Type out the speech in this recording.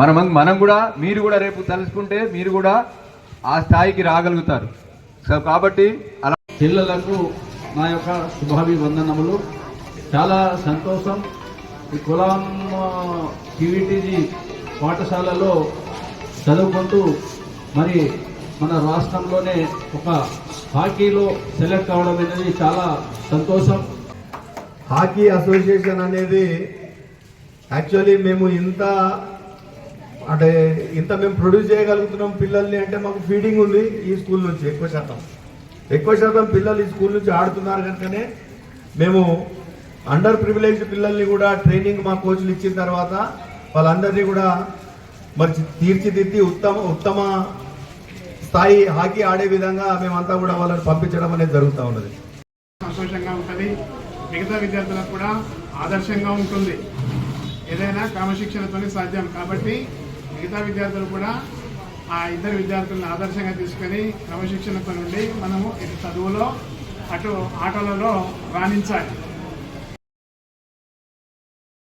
మనం మనం కూడా మీరు కూడా రేపు తలుచుకుంటే మీరు కూడా ఆ స్థాయికి రాగలుగుతారు. సో కాబట్టి అలా పిల్లలకు నా యొక్క శుభాభివందనములు. చాలా సంతోషం. ఈ కులం టీవీటీజీ పాఠశాలలో చదువుకుంటూ మరి మన రాష్ట్రంలోనే ఒక హాకీలో సెలెక్ట్ అవడం అనేది చాలా సంతోషం. హాకీ అసోసియేషన్ అనేది యాక్చువల్లీ మేము ఇంత అంటే ఇంత మేము ప్రొడ్యూస్ చేయగలుగుతున్నాం పిల్లల్ని అంటే మాకు ఫీడింగ్ ఉంది ఈ స్కూల్ నుంచి ఎక్కువ శాతం. ఎక్కువ శాతం పిల్లలు ఈ స్కూల్ నుంచి ఆడుతున్నారు కనుకనే మేము అండర్ ప్రివిలేజ్డ్ పిల్లల్ని కూడా ట్రైనింగ్ మా కోచ్లు ఇచ్చిన తర్వాత వాళ్ళందరినీ కూడా మరి తీర్చిదిద్ది ఉత్తమ ఉత్తమ స్థాయి హాకీ ఆడే విధంగా మేమంతా కూడా వాళ్ళని పంపించడం అనేది జరుగుతూ ఉన్నది. సంతోషంగా ఉంటుంది. మిగతా విద్యార్థులకు కూడా ఆదర్శంగా ఉంటుంది. ఏదైనా క్రమశిక్షణతోనే సాధ్యం. కాబట్టి మిగతా విద్యార్థులు కూడా ఆ ఇద్దరు విద్యార్థులను ఆదర్శంగా తీసుకొని క్రమశిక్షణతో నుండి మనము ఇటు చదువులో అటు ఆటలలో రాణించాలి.